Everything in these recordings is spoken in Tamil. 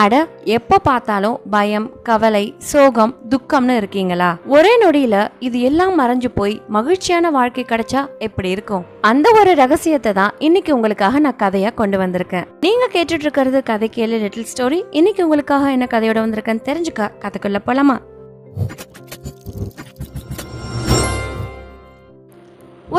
அட எப்போ பார்த்தாலும் பயம் கவலை சோகம் துக்கம்னு இருக்கீங்களா? ஒரே நொடியில இது எல்லாம் மறைஞ்சு போய் மகிழ்ச்சியான வாழ்க்கை கிடைச்சா எப்படி இருக்கும்? அந்த ஒரு ரகசியத்தை தான் இன்னைக்கு உங்களுக்காக நான் கதையா கொண்டு வந்திருக்கேன். நீங்க கேட்டுட்டு இருக்கிறது கதை கேளு லிட்டில் ஸ்டோரி இன்னைக்கு உங்களுக்காக என்ன கதையோட வந்திருக்கேன்னு தெரிஞ்சுக்க கதைக்குள்ள போலாமா?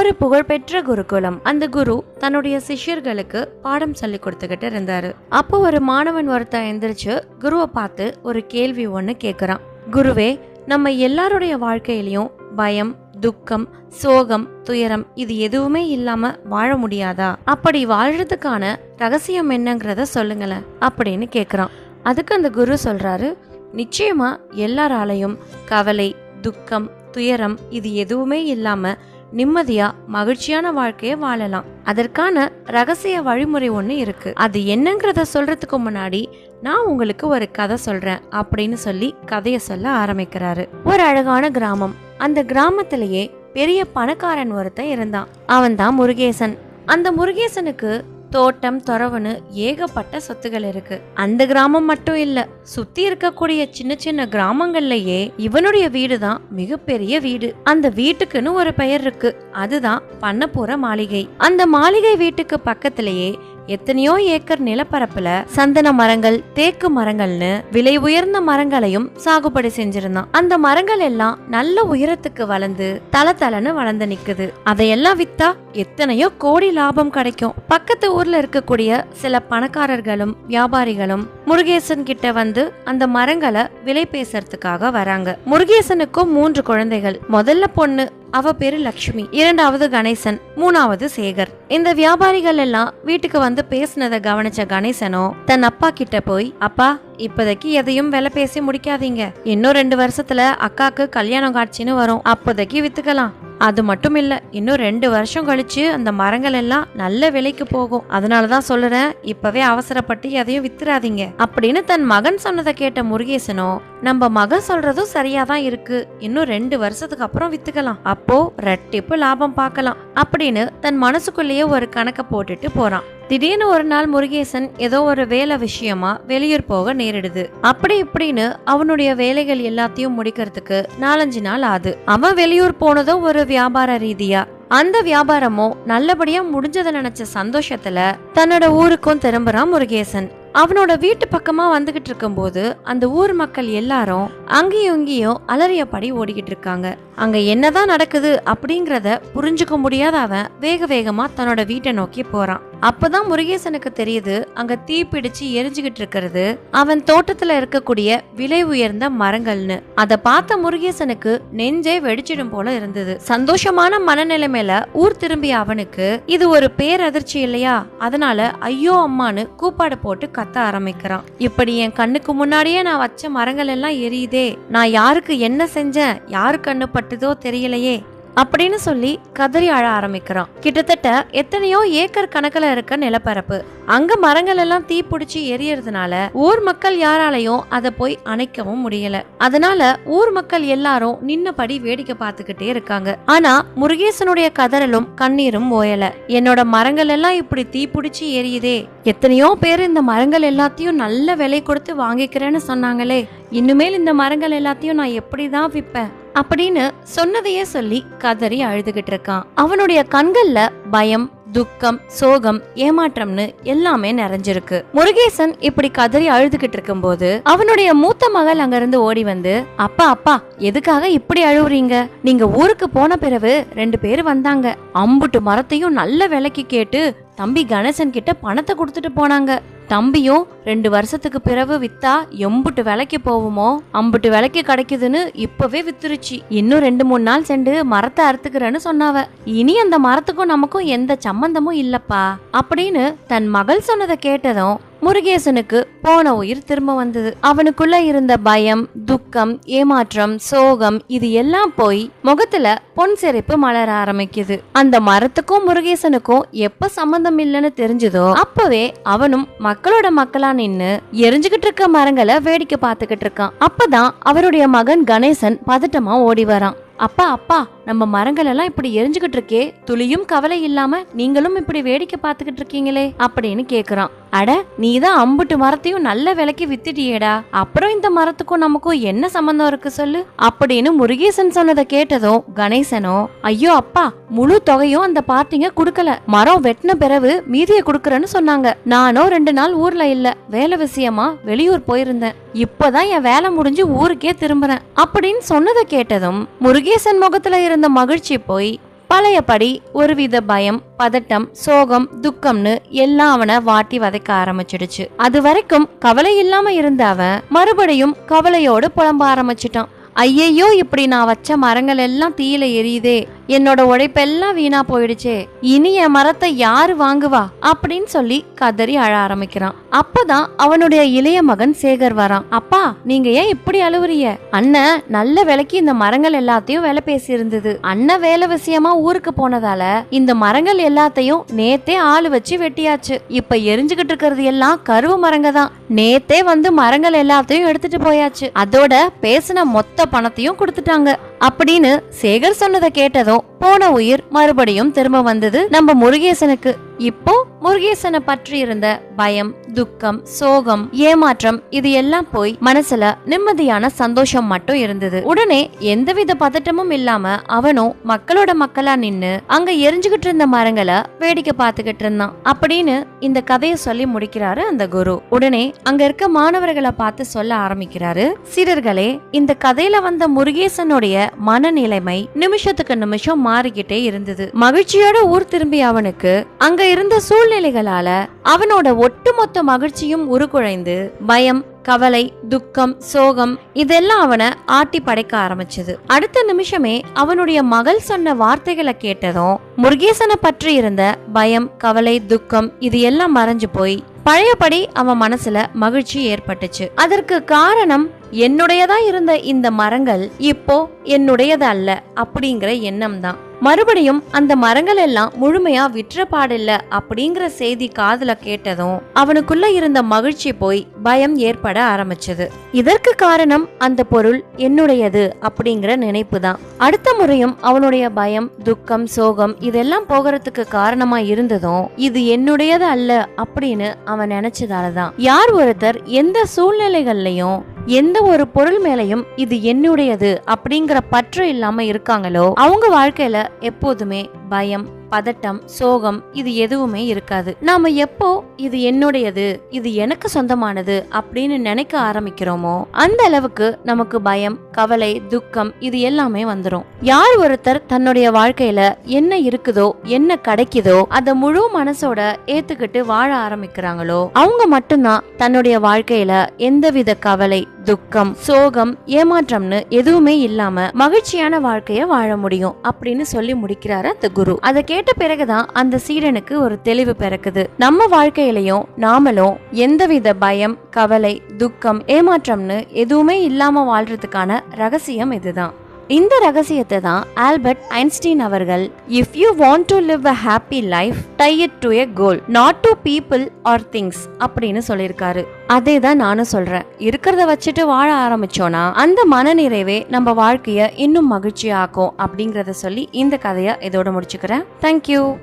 ஒரு புகழ்பெற்ற குருகுலம். அந்த குரு தன்னுடைய சிஷ்யர்களுக்கு பாடம் சொல்லி கொடுத்துக்கிட்டு இருந்தாரு. அப்போ ஒரு மாணவன் ஒருத்தன் எந்திரிச்சு குருவை பார்த்து ஒரு கேள்வி ஒன்று கேட்குறான் குருவே நம்ம எல்லாருடைய வாழ்க்கையிலையும் பயம் துக்கம் சோகம் துயரம் இது எதுவுமே இல்லாம வாழ முடியாதா? அப்படி வாழ்றதுக்கான ரகசியம் என்னங்கிறத சொல்லுங்களேன் அப்படின்னு கேக்குறான். அதுக்கு அந்த குரு சொல்றாரு நிச்சயமா எல்லாராலையும் கவலை துக்கம் துயரம் இது எதுவுமே இல்லாம நிம்மதியா மகிழ்ச்சியான வாழ்க்கைய வாழலாம். அதற்கான ரகசிய வழிமுறை ஒன்று இருக்கு. அது என்னங்கிறத சொல்றதுக்கு முன்னாடி நான் உங்களுக்கு ஒரு கதை சொல்றேன் அப்படின்னு சொல்லி கதையை சொல்ல ஆரம்பிக்கிறாரு. ஒரு அழகான கிராமம். அந்த கிராமத்திலேயே பெரிய பணக்காரன் ஒருத்தன் இருந்தான். அவன் தான் முருகேசன். அந்த முருகேசனுக்கு தோட்டம் துறவுன்னு ஏகப்பட்ட சொத்துகள் இருக்கு. அந்த கிராமம் மட்டும் இல்ல சுத்தி இருக்கக்கூடிய சின்ன சின்ன கிராமங்கள்லயே இவனுடைய வீடு தான் மிகப்பெரிய வீடு. அந்த வீட்டுக்குன்னு ஒரு பெயர் இருக்கு. அதுதான் பண்ணப்புற மாளிகை. அந்த மாளிகை வீட்டுக்கு பக்கத்திலேயே எத்தனையோ ஏக்கர் நிலப்பரப்புல சந்தன மரங்கள் தேக்கு மரங்கள்னு விலை உயர்ந்த மரங்களையும் சாகுபடி செஞ்சிருந்தான். அந்த மரங்கள் எல்லாம் நல்ல உயரத்துக்கு வளர்ந்து தல தலன்னு வளர்ந்து நிக்குது. அதையெல்லாம் வித்தா எத்தனையோ கோடி லாபம் கிடைக்கும். பக்கத்து ஊர்ல இருக்கக்கூடிய சில பணக்காரர்களும் வியாபாரிகளும் முருகேசன் கிட்ட வந்து அந்த மரங்களை விலை பேசுறதுக்காக வராங்க. முருகேசனுக்கும் மூன்று குழந்தைகள். முதல்ல பொண்ணு அவ பேரு லக்ஷ்மி. இரண்டாவது கணேசன் மூணாவது சேகர். இந்த வியாபாரிகள் எல்லாம் வீட்டுக்கு வந்து பேசினதை கவனிச்ச கணேசனோ தன் அப்பா கிட்ட போய் அப்பா இப்போதைக்கு எதையும் விலை பேசி முடிக்காதீங்க. இன்னும் ரெண்டு வருஷத்துல அக்காக்கு கல்யாணம் காட்சின்னு வரும். அப்போதைக்கு வித்துக்கலாம். அது மட்டும் இல்ல இன்னும் ரெண்டு வருஷம் கழிச்சு அந்த மரங்கள் எல்லாம் நல்ல விலைக்கு போகும். அதனாலதான் சொல்லுறேன் இப்பவே அவசரப்பட்டு எதையும் வித்துறாதீங்க. அப்படின்னு தன் மகன் சொன்னதை கேட்ட முருகேசனோ நம்ம மகன் சொல்றதும் சரியாதான் இருக்கு. இன்னும் ரெண்டு வருஷத்துக்கு அப்புறம் வித்துக்கலாம். அப்போ ரெட்டிப்பு லாபம் பார்க்கலாம். அப்படின்னு தன் மனசுக்குள்ளேயே ஒரு கணக்கை போட்டுட்டு போறான். திடீர்னு ஒரு நாள் முருகேசன் ஏதோ ஒரு வேலை விஷயமா வெளியூர் போக நேரிடுது. அப்படி இப்படின்னு அவனுடைய வேலைகள் எல்லாத்தையும் முடிக்கிறதுக்கு நாலஞ்சு நாள் ஆகுது அவன் வெளியூர் போனதும் ஒரு வியாபார ரீதியா. அந்த வியாபாரமோ நல்லபடியா முடிஞ்சதை நினைச்ச சந்தோஷத்துல தன்னோட ஊருக்கும் திரும்புறான் முருகேசன். அவனோட வீட்டு பக்கமா வந்துகிட்டு இருக்கும்போது அந்த ஊர் மக்கள் எல்லாரும் அங்கேயும் இங்கேயும் அலறியபடி ஓடிக்கிட்டு இருக்காங்க. அங்க என்னதான் நடக்குது அப்படிங்கறத புரிஞ்சுக்க முடியாத அவன் வேக வேகமா தன்னோட வீட்டை நோக்கி போறான். அப்பதான் முருகேசனுக்கு தெரியுது அங்க தீ பிடிச்சு எரிஞ்சுகிட்டு இருக்கிறது. அவன் தோட்டத்துல இருக்கக்கூடிய விலை உயர்ந்த மரங்கள்னு. அத பார்த்த முருகேசனுக்கு நெஞ்சே வெடிச்சிடும் போல இருந்தது. சந்தோஷமான மனநிலைமையில ஊர் திரும்பிய அவனுக்கு இது ஒரு பேரதிர்ச்சி இல்லையா? அதனால ஐயோ அம்மான்னு கூப்பாடு போட்டு கத்த ஆரம்பிக்கிறான். இப்படி என் கண்ணுக்கு முன்னாடியே நான் வச்ச மரங்கள் எல்லாம் எரியுதே. நான் யாருக்கு என்ன செஞ்சேன்? யாரு கண்ணு பட்டுதோ தெரியலையே. அப்படின்னு சொல்லி கதறி அழ ஆரம்பிக்கிறான். கிட்டத்தட்ட எத்தனையோ ஏக்கர் கணக்குல இருக்க நிலப்பரப்பு. அங்க மரங்கள் எல்லாம் தீ பிடிச்சி எரியறதுனால ஊர் மக்கள் யாராலையும் அதை போய் அணைக்கவும் முடியல. அதனால ஊர் மக்கள் எல்லாரும் நின்னபடி வேடிக்கை பார்த்துக்கிட்டே இருக்காங்க. ஆனா முருகேசனுடைய கதறலும் கண்ணீரும் ஓயல. என்னோட மரங்கள் எல்லாம் இப்படி தீ பிடிச்சி எரியுதே. எத்தனையோ பேர் இந்த மரங்கள் எல்லாத்தையும் நல்ல விலை கொடுத்து வாங்கிக்கிறேன்னு சொன்னாங்களே. இனிமேல் இந்த மரங்கள் எல்லாத்தையும் நான் எப்படிதான் விப்பேன்? அப்படின்னு சொன்னதையே சொல்லி கதறி அழுதுகிட்டு இருக்கான். அவனுடைய கண்கள்ல பயம் துக்கம் சோகம் ஏமாற்றம்னு எல்லாமே நிறைஞ்சிருக்கு. முருகேசன் இப்படி கதறி அழுதுகிட்டு இருக்கும்போது அவனுடைய மூத்த மகள் அங்கிருந்து ஓடி வந்து அப்பா அப்பா எதுக்காக இப்படி அழுவுறீங்க? நீங்க ஊருக்கு போன பிறகு ரெண்டு பேர் வந்தாங்க. அம்புட்டு மரத்தையும் நல்ல விலைக்கு கேட்டு தம்பி கணேசன் கிட்ட பணத்தை கொடுத்துட்டு போனாங்க. தம்பியும் ரெண்டு வருஷத்துக்கு பிறகு வித்தா எம்புட்டு விலைக்கு போகுமோ? அம்புட்டு விலைக்கு கிடைக்குதுன்னு இப்பவே வித்துருச்சு. இன்னும் ரெண்டு மூணு நாள் சென்று மரத்தை அறுத்துக்கிறேன்னு சொன்னாவ. இனி அந்த மரத்துக்கும் நமக்கும் எந்த சம்பந்தமும் இல்லப்பா. அப்படின்னு தன் மகள் சொன்னதை கேட்டதும் முருகேசனுக்கு போன உயிர் திரும்ப வந்தது. அவனுக்குள்ள இருந்த பயம் துக்கம் ஏமாற்றம் சோகம் இது எல்லாம் போய் முகத்துல பொன் செறிப்பு மலர ஆரம்பிக்குது. அந்த மரத்துக்கும் முருகேசனுக்கும் எப்ப சம்பந்தம் இல்லைன்னு தெரிஞ்சதோ அப்பவே அவனும் மக்களோட மக்களா நின்னு எரிஞ்சுகிட்டு இருக்க மரங்களை வேடிக்கை பார்த்துக்கிட்டு இருக்கான். அப்பதான் அவருடைய மகன் கணேசன் பதட்டமா ஓடி வரான். அப்பா அப்பா நம்ம மரங்கள் எல்லாம் இப்படி எரிஞ்சுக்கிட்டு இருக்கே துளியும் கவலை இல்லாம நீங்களும் இப்படி வேடிக்கை பார்த்துக்கிட்டு இருக்கீங்களே அப்படின்னு கேக்குறான். அட நீ தான் அம்புட்டு மரத்தையும் நல்ல விலைக்கு வித்துட்டியேடா. அப்புறம் இந்த மரத்துக்கும் நமக்கும் என்ன சம்பந்தம் இருக்கு சொல்லு? அப்படின்னு முருகேசன் சொன்னதை கேட்டதும் கணேசனோ ஐயோ அப்பா முழு தொகையும் அந்த பார்ட்டிங்க குடுக்கல. மரம் வெட்டின பிறகு மீதியை குடுக்கறேன்னு சொன்னாங்க. நானும் ரெண்டு நாள் ஊர்ல இல்ல. வேலை விஷயமா வெளியூர் போயிருந்தேன். இப்பதான் என் வேலை முடிஞ்சு ஊருக்கே திரும்புறேன். அப்படின்னு சொன்னதை கேட்டதும் முருகேசன் முகத்துல இருந்த மகிழ்ச்சி போய் பழையபடி ஒருவித பயம் பதட்டம் சோகம் துக்கம்னு எல்லாம் அவனை வாட்டி வதைக்க ஆரம்பிச்சிடுச்சு. அது வரைக்கும் கவலை இல்லாம இருந்த அவன் மறுபடியும் கவலையோடு புலம்ப ஆரம்பிச்சிட்டான். ஐயையோ இப்படி நான் வச்ச மரங்கள் எல்லாம் தீயில எரியுதே என்னோட உழைப்பெல்லாம் வீணா போயிடுச்சே இனி என் மரத்தை யாரு வாங்குவா? அப்படின்னு சொல்லி கதறி அழ ஆரம்பிக்கிறான். அப்பதான் அவனுடைய இளைய மகன் சேகர் வரான். அப்பா நீங்க ஏன் இப்படி அழுவுறீங்க? அண்ணன் நல்ல விலைக்கு இந்த மரங்கள் எல்லாத்தையும் வேலை பேசி இருந்தது அண்ணன் வேலை விஷயமா ஊருக்கு போனதால இந்த மரங்கள் எல்லாத்தையும் நேத்தே ஆளு வச்சு வெட்டியாச்சு. இப்ப எரிஞ்சுகிட்டு இருக்கிறது எல்லாம் கருவு மரங்க தான் நேத்தே வந்து மரங்கள் எல்லாத்தையும் எடுத்துட்டு போயாச்சு. அதோட பேசின மொத்த பணத்தையும் கொடுத்துட்டாங்க. அப்படின்னு சேகர் சொன்னதை கேட்டதும் போன உயிர் மறுபடியும் திரும்ப வந்தது நம்ம முருகேசனுக்கு. இப்போ முருகேசனை பற்றி இருந்த பயம் துக்கம் சோகம் ஏமாற்றம் இது எல்லாம் போய் மனசுல நிம்மதியான சந்தோஷம் மட்டும் இருந்தது. உடனே எந்தவித பதட்டமும் இல்லாம அவனும் மக்களோட மக்களா நின்னு அங்க எரிஞ்சுகிட்டு இருந்த மரங்களை வேடிக்கை பார்த்துக்கிட்டு இருந்தான். அப்படின்னு இந்த கதையை சொல்லி முடிக்கிறாரு அந்த குரு. உடனே அங்க இருக்க மாணவர்களை பார்த்து சொல்ல ஆரம்பிக்கிறாரு சிறர்களே இந்த கதையில வந்த முருகேசனுடைய மனநிலைமை நிமிஷத்துக்கு நிமிஷம் மாறிக்கிட்டே இருந்தது. மகிழ்ச்சியோட ஊர் திரும்பிய அவனுக்கு அங்க இருந்த சூழ்நிலைகளால அவனோட ஒட்டுமொத்த மகிழ்ச்சியும் உருக்குழைந்து பயம் கவலை துக்கம் சோகம் இதெல்லாம் அவனை ஆட்டி படைக்க ஆரம்பிச்சது. அடுத்த நிமிஷமே அவனுடைய மகள் சொன்ன வார்த்தைகளை கேட்டதும் முருகேசனை பற்றி இருந்த பயம் கவலை துக்கம் இது எல்லாம் மறைஞ்சு போய் பழையபடி அவன் மனசுல மகிழ்ச்சி ஏற்பட்டுச்சு. அதற்கு காரணம் என்னுடையதா இருந்த இந்த மரங்கள் இப்போ என்னுடையது அல்ல அப்படிங்கிற எண்ணம் தான் மறுபடியும் அந்த மரங்கள் எல்லாம் முழுமையா விற்ற பாடில்ல அப்படிங்கிற செய்தி காதுல கேட்டதும் அவனுக்குள்ள இருந்த மகிழ்ச்சி போய் பயம் ஏற்பட ஆரம்பிச்சது. இதற்கு காரணம் அந்த பொருள் என்னுடையது அப்படிங்கிற நினைப்பு தான் அடுத்த முறையும் அவனுடைய பயம் துக்கம் சோகம் இதெல்லாம் போகிறதுக்கு காரணமா இருந்ததும் இது என்னுடையது அல்ல அப்படின்னு அவன் நினைச்சதாலதான். யார் ஒருத்தர் எந்த சூழ்நிலைகள்லயும் எந்த ஒரு பொருள் மேலையும் இது என்னுடையது அப்படிங்கிற பற்று இல்லாம இருக்காங்களோ அவங்க வாழ்க்கையில எப்போதுமே பயம் பதட்டம் சோகம் இது எதுவுமே இருக்காது. நாம எப்போ இது என்னுடையது இது எனக்கு சொந்தமானது அப்படின்னு நினைக்க ஆரம்பிக்கிறோமோ அந்த அளவுக்கு நமக்கு பயம் கவலை துக்கம் இது எல்லாமே வந்துடும் யார் ஒருத்தர் தன்னுடைய வாழ்க்கையில என்ன இருக்குதோ என்ன கிடைக்குதோ அதை முழு மனசோட ஏத்துக்கிட்டு வாழ ஆரம்பிக்கிறாங்களோ அவங்க மட்டும்தான் தன்னுடைய வாழ்க்கையில எந்தவித கவலை துக்கம் சோகம் ஏமாற்றம்னு எதுவுமே இல்லாம மகிழ்ச்சியான வாழ்க்கைய வாழ முடியும் அப்படின்னு சொல்லி முடிக்கிறாரு அந்த குரு. அதை கேட்ட பிறகுதான் அந்த சீடனுக்கு ஒரு தெளிவு பிறக்குது. நம்ம வாழ்க்கையிலையும் நாமளும் எந்தவித பயம் கவலை துக்கம் ஏமாற்றம்னு எதுவுமே இல்லாம வாழ்றதுக்கான ரகசியம் இதுதான். இந்த ரகசியத்தை தான் ஆல்பர்ட் ஐன்ஸ்டீன் அவர்கள் if you want to live a happy life tie it to a goal not to people or things அப்படின்னு சொல்லியிருக்காரு. அதே தான் நானும் சொல்றேன். இருக்கிறத வச்சுட்டு வாழ ஆரம்பிச்சோனா அந்த மனநிறைவே நம்ம வாழ்க்கைய இன்னும் மகிழ்ச்சியாக்கும் அப்படிங்கறத சொல்லி இந்த கதையை இதோட முடிச்சுக்கிறேன். தேங்க்யூ